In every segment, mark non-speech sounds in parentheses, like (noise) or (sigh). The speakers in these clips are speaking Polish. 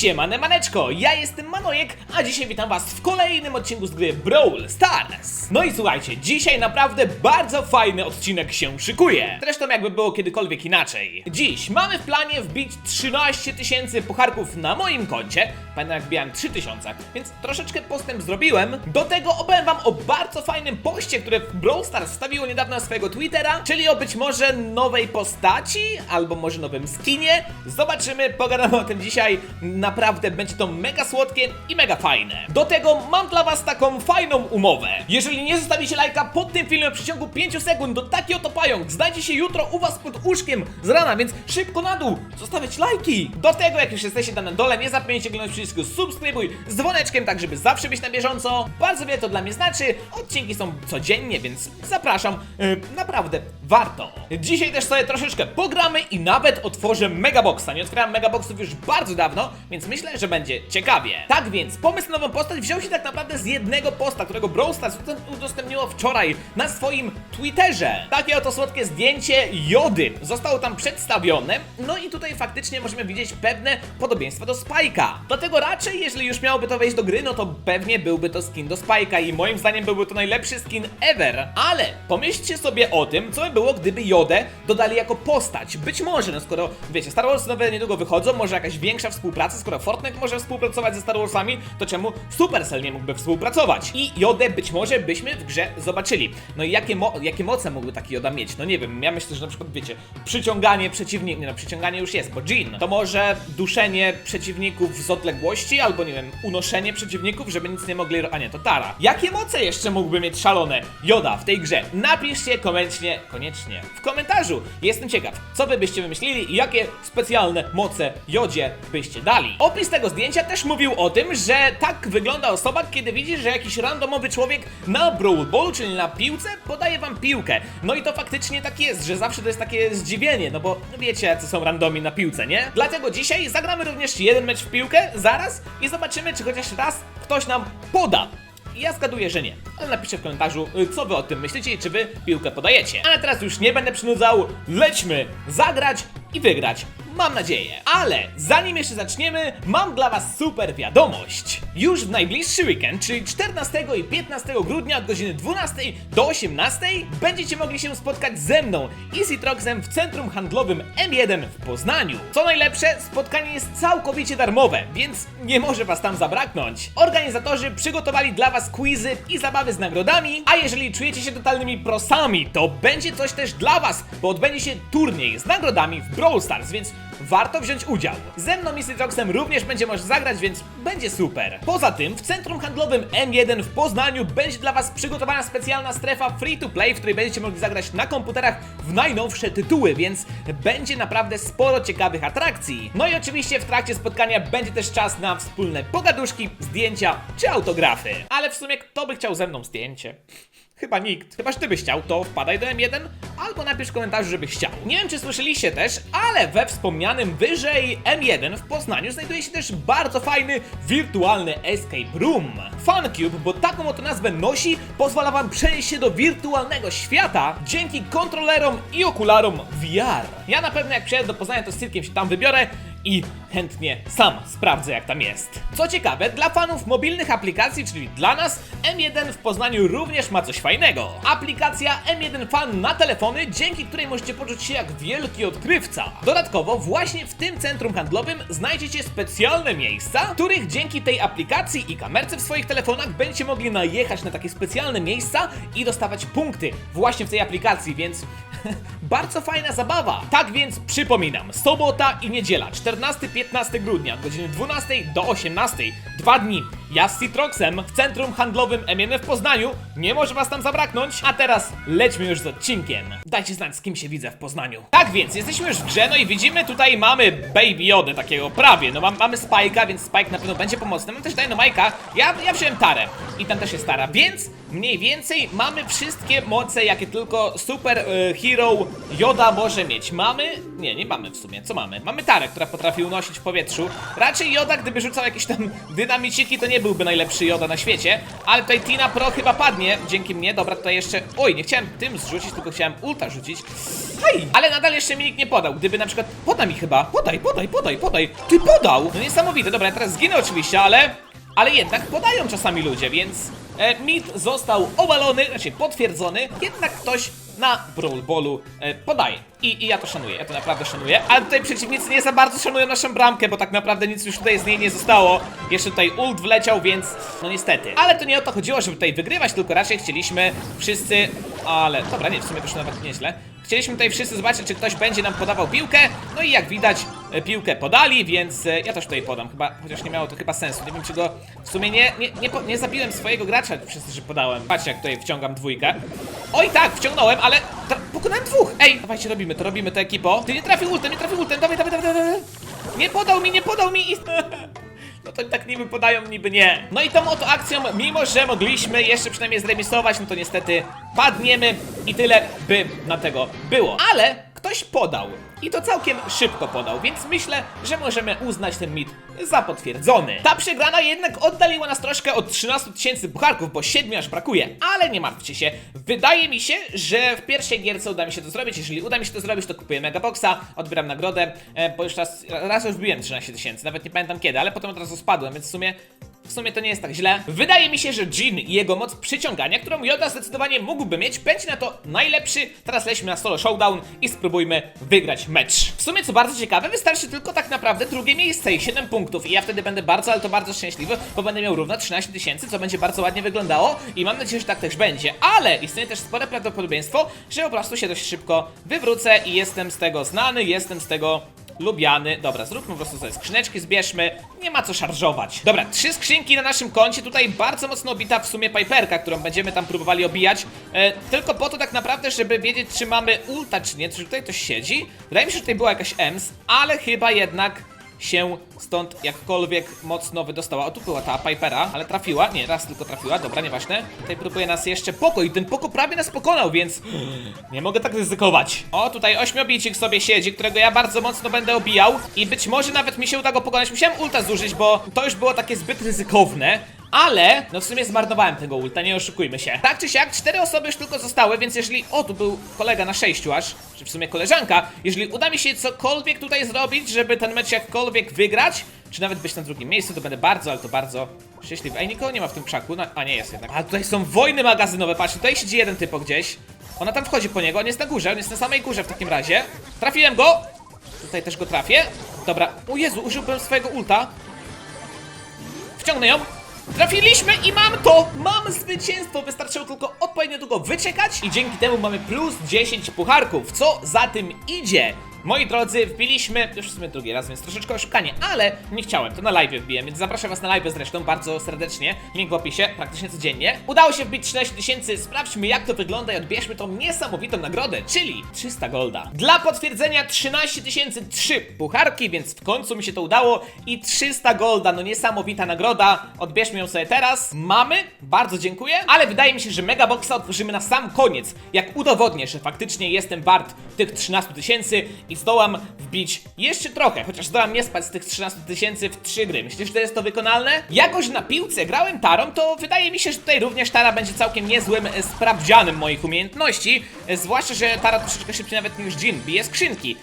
Siemane maneczko, ja jestem Manojek, a dzisiaj witam was w kolejnym odcinku z gry Brawl Stars. No i słuchajcie, dzisiaj naprawdę bardzo fajny odcinek się szykuje. Zresztą jakby było kiedykolwiek inaczej. Dziś mamy w planie wbić 13 tysięcy pucharków na moim koncie. Pamiętam jak wbijałem 3000, więc troszeczkę postęp zrobiłem. Do tego opowiem wam o bardzo fajnym poście, które Brawl Stars wstawiło niedawno na swojego Twittera, czyli o być może nowej postaci, albo może nowym skinie. Zobaczymy, pogadamy o tym dzisiaj. Naprawdę będzie to mega słodkie i mega fajne. Do tego mam dla was taką fajną umowę. Jeżeli nie zostawicie lajka pod tym filmem w przeciągu 5 sekund, to taki oto pająk znajdzie się jutro u was pod łóżkiem z rana, więc szybko na dół, zostawiać lajki. Do tego, jak już jesteście tam na dole, nie zapomnijcie kliknąć przycisku subskrybuj z dzwoneczkiem, tak żeby zawsze być na bieżąco. Bardzo wiele to dla mnie znaczy. Odcinki są codziennie, więc zapraszam. Yy, naprawdę warto. Dzisiaj też sobie troszeczkę pogramy i nawet otworzę Megaboxa. Nie otwierałem Megaboxów już bardzo dawno, więc myślę, że będzie ciekawie. Tak więc, pomysł na nową postać wziął się tak naprawdę z jednego posta, którego Brawl Stars udostępniło wczoraj na swoim Twitterze. Takie oto słodkie zdjęcie Jody zostało tam przedstawione, no i tutaj faktycznie możemy widzieć pewne podobieństwa do Spike'a. Dlatego raczej, jeżeli już miałoby to wejść do gry, no to pewnie byłby to skin do Spike'a i moim zdaniem byłby to najlepszy skin ever. Ale pomyślcie sobie o tym, co by było, gdyby Jodę dodali jako postać. Być może, no skoro, wiecie, Star Wars nowe niedługo wychodzą, może jakaś większa współpraca, skoro Fortnite może współpracować ze Star Warsami, to czemu Supercell nie mógłby współpracować? I Jodę być może byśmy w grze zobaczyli. No i jakie, mo jakie moce mógłby taki Joda mieć? No nie wiem, ja myślę, że na przykład, wiecie, przyciąganie przeciwników, nie no, przyciąganie już jest, bo Jean, to może duszenie przeciwników z odległości, albo nie wiem, unoszenie przeciwników, żeby nic nie mogli, a nie, to Tara. Jakie moce jeszcze mógłby mieć szalone Joda w tej grze? Napiszcie koniecznie, koniecznie w komentarzu. Jestem ciekaw, co wy byście wymyślili i jakie specjalne moce Jodzie byście dali. Opis tego zdjęcia też mówił o tym, że tak wygląda osoba, kiedy widzi, że jakiś randomowy człowiek na Brawl Ballu, czyli na piłce, podaje wam piłkę. No i to faktycznie tak jest, że zawsze to jest takie zdziwienie, no bo wiecie, co są randomi na piłce, nie? Dlatego dzisiaj zagramy również jeden mecz w piłkę, zaraz, i zobaczymy, czy chociaż raz ktoś nam poda. Ja zgaduję, że nie. Ale napiszcie w komentarzu, y, co wy o tym myślicie i czy wy piłkę podajecie. Ale teraz już nie będę przynudzał, lećmy zagrać i wygrać. Mam nadzieję. Ale zanim jeszcze zaczniemy, mam dla was super wiadomość. Już w najbliższy weekend, czyli 14 i 15 grudnia od godziny 12 do 18 będziecie mogli się spotkać ze mną i Citroxem w centrum handlowym M1 w Poznaniu. Co najlepsze, spotkanie jest całkowicie darmowe, więc nie może was tam zabraknąć. Organizatorzy przygotowali dla was quizy i zabawy z nagrodami, a jeżeli czujecie się totalnymi prosami, to będzie coś też dla was, bo odbędzie się turniej z nagrodami w Brawl Stars, więc warto wziąć udział. Ze mną i Citroxem również będzie można zagrać, więc będzie super. Poza tym w centrum handlowym M1 w Poznaniu będzie dla was przygotowana specjalna strefa free to play, w której będziecie mogli zagrać na komputerach w najnowsze tytuły, więc będzie naprawdę sporo ciekawych atrakcji. No i oczywiście w trakcie spotkania będzie też czas na wspólne pogaduszki, zdjęcia czy autografy. Ale w sumie kto by chciał ze mną zdjęcie? Chyba nikt. Chyba, że ty byś chciał, to wpadaj do M1 albo napisz w komentarzu, żebyś chciał. Nie wiem, czy słyszeliście też, ale we wspomnianym wyżej M1 w Poznaniu znajduje się też bardzo fajny wirtualny escape room. FunCube, bo taką oto nazwę nosi, pozwala wam przenieść się do wirtualnego świata dzięki kontrolerom i okularom VR. Ja na pewno jak przyjadę do Poznania, to z Cyrkiem się tam wybiorę i chętnie sam sprawdzę jak tam jest. Co ciekawe, dla fanów mobilnych aplikacji, czyli dla nas, M1 w Poznaniu również ma coś fajnego. Aplikacja M1 Fan na telefony, dzięki której możecie poczuć się jak wielki odkrywca. Dodatkowo właśnie w tym centrum handlowym znajdziecie specjalne miejsca, w których dzięki tej aplikacji i kamerce w swoich telefonach będziecie mogli najechać na takie specjalne miejsca i dostawać punkty właśnie w tej aplikacji, więc (laughs) bardzo fajna zabawa. Tak więc przypominam, sobota i niedziela, 14-15 grudnia, od godziny 12 do 18, dwa dni. Ja z Citroxem w centrum handlowym M1 w Poznaniu, nie może was tam zabraknąć. A teraz lećmy już z odcinkiem. Dajcie znać z kim się widzę w Poznaniu. Tak więc, jesteśmy już w grze, no i widzimy tutaj mamy Baby Jodę takiego prawie, no mam, mamy Spike'a, więc Spike na pewno będzie pomocny. Mam też Dynamike'a, ja, ja wziąłem Tarę i tam też jest Tara, więc mniej więcej mamy wszystkie moce, jakie tylko Super e, Hero Joda może mieć. Mamy? Nie, nie mamy w sumie. Co mamy? Mamy Tarę, która potrafi unosić w powietrzu. Raczej Joda, gdyby rzucał jakieś tam dynamiciki, to nie nie byłby najlepszy Joda na świecie, ale tutaj Tina Pro chyba padnie dzięki mnie. Dobra, tutaj jeszcze... Oj, nie chciałem tym zrzucić, tylko chciałem ulta rzucić. Hej! Ale nadal jeszcze mi nikt nie podał. Gdyby na przykład... Poda mi chyba. Podaj, podaj, podaj, podaj. Ty podał! No niesamowite. Dobra, ja teraz zginę oczywiście, ale... Ale jednak podają czasami ludzie, więc e, mit został obalony, znaczy potwierdzony, jednak ktoś na Brawl Ballu e, podaje. I, I ja to szanuję, ja to naprawdę szanuję. Ale tutaj przeciwnicy nie za bardzo szanują naszą bramkę, bo tak naprawdę nic już tutaj z niej nie zostało. Jeszcze tutaj ult wleciał, więc no niestety. Ale to nie o to chodziło, żeby tutaj wygrywać, tylko raczej chcieliśmy wszyscy... Ale dobra, nie, w sumie to już nawet nieźle. Chcieliśmy tutaj wszyscy zobaczyć, czy ktoś będzie nam podawał piłkę. No i jak widać, piłkę podali, więc e, ja też tutaj podam. Chyba, chociaż nie miało to chyba sensu. Nie wiem, czy go w sumie nie, nie, nie, nie zabiłem swojego gracza przez to, że podałem. Patrzcie, jak tutaj wciągam dwójkę. Oj, tak, wciągnąłem, ale pokonałem dwóch. Ej, dawajcie, robimy to, robimy to, ekipo. Ty nie trafił ultem, nie trafił ultem. Dawaj, dawaj, dawaj, dawaj. Nie podał mi, nie podał mi i... (laughs) No to tak niby podają, niby nie. No i tą oto akcją, mimo że mogliśmy jeszcze przynajmniej zremisować, no to niestety padniemy i tyle by na tego było. Ale ktoś podał. I to całkiem szybko podał, więc myślę, że możemy uznać ten mit za potwierdzony. Ta przegrana jednak oddaliła nas troszkę od 13 tysięcy pucharków, bo 7 aż brakuje. Ale nie martwcie się, wydaje mi się, że w pierwszej gierce uda mi się to zrobić. Jeżeli uda mi się to zrobić, to kupuję Megaboxa, odbieram nagrodę, e, bo już raz, raz już wbiłem 13 tysięcy, nawet nie pamiętam kiedy, ale potem od razu spadłem, więc w sumie w sumie to nie jest tak źle. Wydaje mi się, że Jin i jego moc przyciągania, którą Yoda zdecydowanie mógłby mieć, będzie na to najlepszy. Teraz lećmy na solo showdown i spróbujmy wygrać mecz. W sumie, co bardzo ciekawe, wystarczy tylko tak naprawdę drugie miejsce i 7 punktów. I ja wtedy będę bardzo, ale to bardzo szczęśliwy, bo będę miał równo 13 tysięcy, co będzie bardzo ładnie wyglądało i mam nadzieję, że tak też będzie. Ale istnieje też spore prawdopodobieństwo, że po prostu się dość szybko wywrócę i jestem z tego znany, jestem z tego lubiany. Dobra, zróbmy po prostu sobie skrzyneczki, zbierzmy. Nie ma co szarżować. Dobra, trzy skrzynki na naszym koncie. Tutaj bardzo mocno obita w sumie Piperka, którą będziemy tam próbowali obijać. E, tylko po to tak naprawdę, żeby wiedzieć, czy mamy ulta, czy nie. Czy tutaj ktoś siedzi? Wydaje mi się, że tutaj była jakaś EMS, ale chyba jednak się stąd jakkolwiek mocno wydostała. O, tu była ta Pipera, ale trafiła. Nie, raz tylko trafiła, dobra, nieważne. Tutaj próbuje nas jeszcze Poko i ten Poko prawie nas pokonał, więc nie mogę tak ryzykować. O, tutaj ośmiobicik sobie siedzi, którego ja bardzo mocno będę obijał i być może nawet mi się uda go pokonać. Musiałem ulta zużyć, bo to już było takie zbyt ryzykowne. Ale, no w sumie zmarnowałem tego ulta, nie oszukujmy się. Tak czy siak, cztery osoby już tylko zostały, więc jeżeli... O, tu był kolega na sześciu aż, czy w sumie koleżanka. Jeżeli uda mi się cokolwiek tutaj zrobić, żeby ten mecz jakkolwiek wygrać, czy nawet być na drugim miejscu, to będę bardzo, ale to bardzo szczęśliwy. Ej, nikogo nie ma w tym krzaku, no, a nie jest jednak. A tutaj są wojny magazynowe, patrzcie, tutaj siedzi jeden typo gdzieś. Ona tam wchodzi po niego, on jest na górze, on jest na samej górze w takim razie. Trafiłem go! Tutaj też go trafię. Dobra, o Jezu, użyłbym swojego ulta. Wciągnę ją. Trafiliśmy i mam to! Mam zwycięstwo! Wystarczyło tylko odpowiednio długo wyczekać i dzięki temu mamy plus 10 pucharków. Co za tym idzie? Moi drodzy, wbiliśmy już w sumie drugi raz, więc troszeczkę oszukanie, ale nie chciałem, to na live wbiłem, więc zapraszam was na live zresztą bardzo serdecznie, link w opisie, praktycznie codziennie. Udało się wbić 13 tysięcy, sprawdźmy jak to wygląda i odbierzmy tą niesamowitą nagrodę, czyli 300 golda. Dla potwierdzenia 13 tysięcy trzy pucharki, więc w końcu mi się to udało i 300 golda, no niesamowita nagroda, odbierzmy ją sobie teraz. Mamy, bardzo dziękuję, ale wydaje mi się, że Megaboxa otworzymy na sam koniec, jak udowodnię, że faktycznie jestem wart tych 13 tysięcy i zdołam wbić jeszcze trochę, chociaż zdołam nie spać z tych 13 tysięcy w 3 gry. Myślisz, że jest to wykonalne? Jakoś na piłce grałem tarą, to wydaje mi się, że tutaj również tara będzie całkiem niezłym e, sprawdzianem moich umiejętności, e, zwłaszcza, że tara troszeczkę szybciej nawet niż Jin bije skrzynki.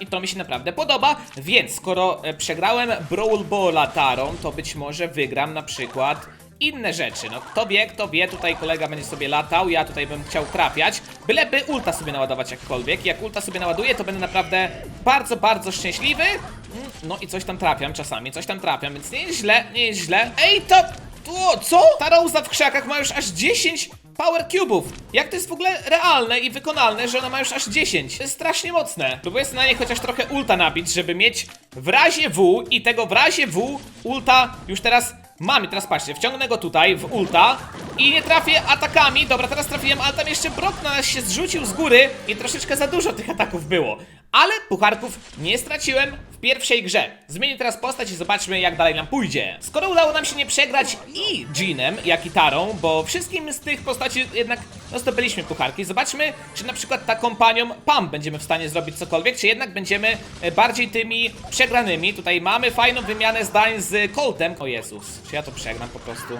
I to mi się naprawdę podoba, więc skoro e, przegrałem Brawl Balla tarą, to być może wygram na przykład inne rzeczy. No kto wie, kto wie, tutaj kolega będzie sobie latał, ja tutaj bym chciał trafiać, byleby ulta sobie naładować jakkolwiek. Jak ulta sobie naładuję, to będę naprawdę bardzo, bardzo szczęśliwy. Mm, No i coś tam trafiam czasami, coś tam trafiam, więc nie jest źle, nie jest źle. Ej, to... to co? Ta Rosa w krzakach ma już aż 10 Power Cube'ów. Jak to jest w ogóle realne i wykonalne, że ona ma już aż 10? To jest strasznie mocne. Próbuję sobie na niej chociaż trochę ulta nabić, żeby mieć w razie W i tego w razie W ulta już teraz mam. I teraz patrzcie, wciągnę go tutaj w ulta i nie trafię atakami. Dobra, teraz trafiłem, ale tam jeszcze Brock na nas się zrzucił z góry i troszeczkę za dużo tych ataków było. Ale pucharków nie straciłem. Pierwszej grze. Zmienię teraz postać i zobaczmy jak dalej nam pójdzie. Skoro udało nam się nie przegrać i Jeanem, jak i Tarą, bo wszystkim z tych postaci jednak no zdobyliśmy pucharki, zobaczmy czy na przykład taką panią Pam będziemy w stanie zrobić cokolwiek, czy jednak będziemy e, bardziej tymi przegranymi. Tutaj mamy fajną wymianę zdań z Coltem. O Jezus, czy ja to przegram po prostu?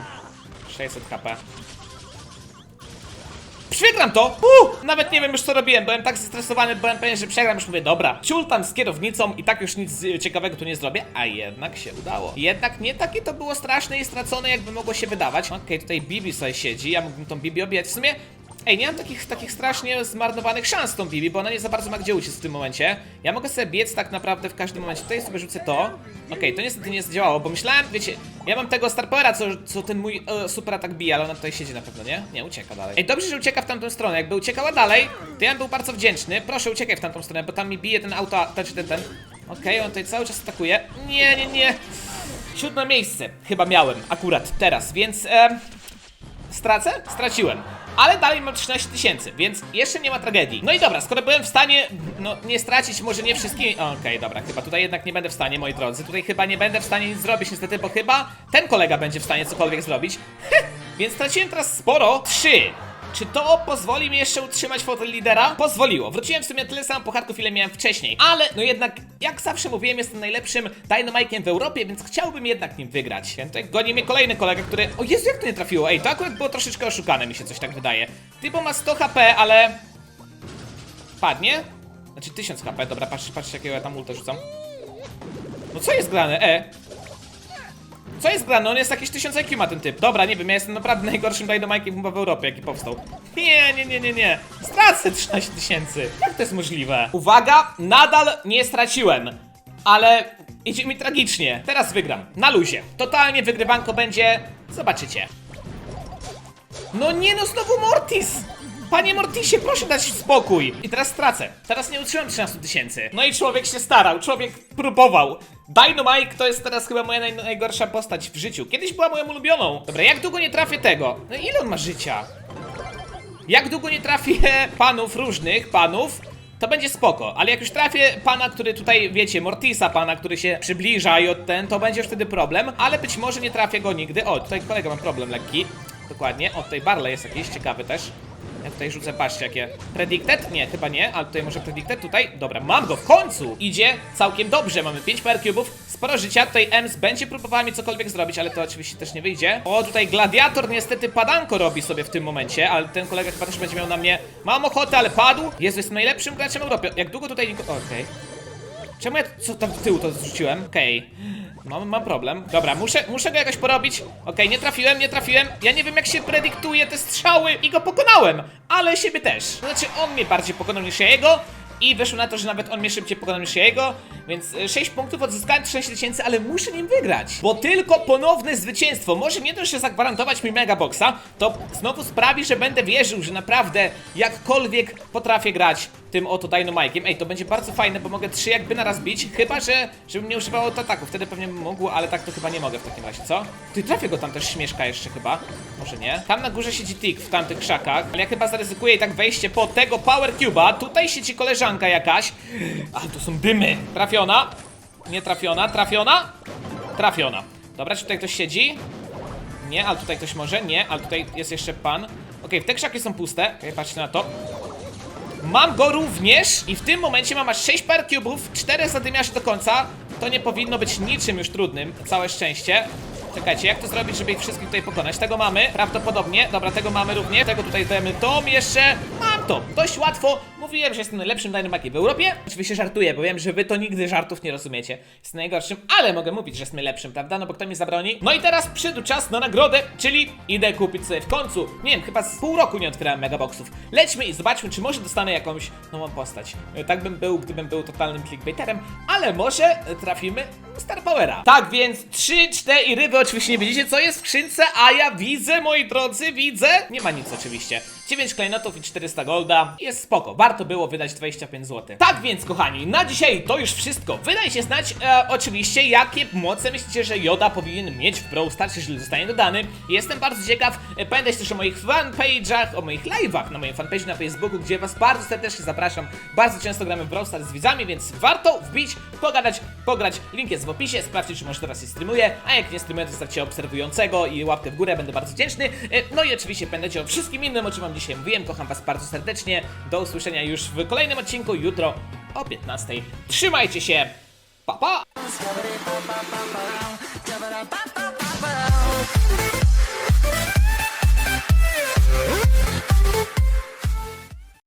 600 HP. Przegram to! Uh, nawet nie wiem już co robiłem, byłem tak zestresowany, byłem pewien, że przegram, już mówię, dobra, ciul tam z kierownicą i tak już nic ciekawego tu nie zrobię, a jednak się udało. Jednak nie takie to było straszne i stracone, jakby mogło się wydawać. Okej, tutaj Bibi sobie siedzi, ja mógłbym tą Bibi obijać. W sumie, ej, nie mam takich, takich strasznie zmarnowanych szans z tą Bibi, bo ona nie za bardzo ma gdzie uciec w tym momencie. Ja mogę sobie biec tak naprawdę w każdym momencie. Tutaj sobie rzucę to. Okej, to niestety nie zadziałało, bo myślałem, wiecie, ja mam tego Star Powera, co, co ten mój e, super atak bije, ale ona tutaj siedzi na pewno, nie? Nie, ucieka dalej. Ej, dobrze, że ucieka w tamtą stronę. Jakby uciekała dalej, to ja bym był bardzo wdzięczny. Proszę, uciekaj w tamtą stronę, bo tam mi bije ten auto, znaczy ten, ten. Okej, on tutaj cały czas atakuje. Nie, nie, nie. Siódme miejsce chyba miałem akurat teraz, więc e, stracę? Straciłem. Ale dalej mam 13 tysięcy, więc jeszcze nie ma tragedii. No i dobra, skoro byłem w stanie, no nie stracić, może nie wszystkimi. Okej, dobra, chyba tutaj jednak nie będę w stanie, moi drodzy. Tutaj chyba nie będę w stanie nic zrobić, niestety, bo chyba ten kolega będzie w stanie cokolwiek zrobić. (laughs) więc straciłem teraz sporo. Trzy. Czy to pozwoli mi jeszcze utrzymać fotel lidera? Pozwoliło. Wróciłem w sumie tyle samo pucharków, ile miałem wcześniej. Ale, no jednak, jak zawsze mówiłem, jestem najlepszym Dynamike'iem w Europie, więc chciałbym jednak nim wygrać. Więc tutaj goni mnie kolejny kolega, który... O Jezu, jak to nie trafiło? Ej, to akurat było troszeczkę oszukane, mi się coś tak wydaje. Typo ma 100 HP, ale... Padnie? Znaczy 1000 HP, dobra, patrz, patrz jakiego ja tam ulta rzucam. No co jest grane? E? Co jest grane? On jest jakieś 1000 IQ ma ten typ. Dobra, nie wiem, ja jestem naprawdę najgorszym Dynamike'iem chyba w Europie, jaki powstał. Nie, nie, nie, nie, nie. Stracę 13 tysięcy. Jak to jest możliwe? Uwaga, nadal nie straciłem. Ale idzie mi tragicznie. Teraz wygram. Na luzie. Totalnie wygrywanko będzie. Zobaczycie. No nie no, znowu Mortis! Panie Mortisie, proszę dać spokój! I teraz stracę. Teraz nie utrzymam 13 tysięcy. No i człowiek się starał, człowiek próbował. Dynamite to jest teraz chyba moja naj najgorsza postać w życiu. Kiedyś była moją ulubioną. Dobra, jak długo nie trafię tego? No ile on ma życia? Jak długo nie trafię (laughs) panów różnych, panów, to będzie spoko, ale jak już trafię pana, który tutaj, wiecie, Mortisa pana, który się przybliża i od ten, to będzie już wtedy problem, ale być może nie trafię go nigdy. O, tutaj kolega mam problem lekki. Dokładnie. O, tutaj Barley jest jakiś ciekawy też. Tutaj rzucę, patrzcie jakie. Predicted? Nie, chyba nie, ale tutaj może Predicted, tutaj. Dobra, mam go w końcu! Idzie całkiem dobrze, mamy 5 power cubów, sporo życia, tutaj Ems będzie próbowała mi cokolwiek zrobić, ale to oczywiście też nie wyjdzie. O, tutaj Gladiator niestety padanko robi sobie w tym momencie, ale ten kolega chyba też będzie miał na mnie Mam ochotę, ale padł. Jezu, jestem najlepszym graczem Europie. Jak długo tutaj. Okej. Czemu ja co tam w tyłu to zrzuciłem? Okej. Mam, mam problem. Dobra, muszę, muszę go jakoś porobić. Okej, nie trafiłem, nie trafiłem. Ja nie wiem jak się prediktuje te strzały i go pokonałem, ale siebie też. Znaczy on mnie bardziej pokonał niż ja jego. I wyszło na to, że nawet on mnie szybciej pokonał niż jego, więc e, 6 punktów odzyskałem 6 tysięcy, ale muszę nim wygrać. Bo tylko ponowne zwycięstwo może nie dość, że zagwarantować mi megaboxa, to znowu sprawi, że będę wierzył, że naprawdę jakkolwiek potrafię grać tym oto Dynamike'iem. Ej, to będzie bardzo fajne, bo mogę trzy jakby naraz bić, chyba że żebym nie używał ataku. Wtedy pewnie bym mógł, ale tak to chyba nie mogę w takim razie, co? Ty trafię go tam też śmieszka jeszcze chyba. Może nie. Tam na górze siedzi Tick w tamtych krzakach, ale ja chyba zaryzykuję i tak wejście po tego Power Cube'a. Tutaj siedzi koleżanka jakaś. A, tu są dymy. Trafiona. Nie trafiona. Trafiona. Trafiona. Dobra, czy tutaj ktoś siedzi? Nie, ale tutaj ktoś może. Nie, ale tutaj jest jeszcze pan. Okej, te krzaki są puste. Okej, patrzcie na to. Mam go również i w tym momencie mam aż 6 par cubów, 4 zadymiarzy do końca. To nie powinno być niczym już trudnym, całe szczęście. Czekajcie, jak to zrobić, żeby ich wszystkich tutaj pokonać? Tego mamy, prawdopodobnie. Dobra, tego mamy również. Tego tutaj dajemy to jeszcze. Mam to! Dość łatwo. Mówiłem, że jestem najlepszym Dynamakiem w Europie. Oczywiście żartuję, bo wiem, że wy to nigdy żartów nie rozumiecie. Jestem najgorszym, ale mogę mówić, że jestem najlepszym, prawda? No bo kto mi zabroni? No i teraz przyszedł czas na nagrodę, czyli idę kupić sobie w końcu. Nie wiem, chyba z pół roku nie otwierałem megaboxów. Lećmy i zobaczmy, czy może dostanę jakąś nową postać. E, Tak bym był, gdybym był totalnym clickbaiterem, ale może trafimy Star Powera. Tak więc 3, 4 wy oczywiście nie widzicie, co jest w skrzynce, a ja widzę, moi drodzy, widzę. Nie ma nic oczywiście. 9 klejnotów i 400 golda. Jest spoko, warto było wydać 25 zł. Tak więc, kochani, na dzisiaj to już wszystko. Wydajcie znać e, oczywiście, jakie moce myślicie, że Yoda powinien mieć w Brawl Stars, jeżeli zostanie dodany. Jestem bardzo ciekaw. E, Pamiętajcie też o moich fanpage'ach, o moich live'ach na moim fanpage na Facebooku, gdzie was bardzo serdecznie zapraszam. Bardzo często gramy w Brawl Stars z widzami, więc warto wbić, pogadać, pograć. Link jest w opisie, sprawdźcie czy może teraz się streamuje, a jak nie streamuje to zostawcie obserwującego i łapkę w górę, będę bardzo wdzięczny. E, No i oczywiście pamiętajcie o wszystkim innym, o czym wam dzisiaj mówiłem, kocham was bardzo serdecznie. Do usłyszenia już w kolejnym odcinku jutro o 15. Trzymajcie się, pa pa!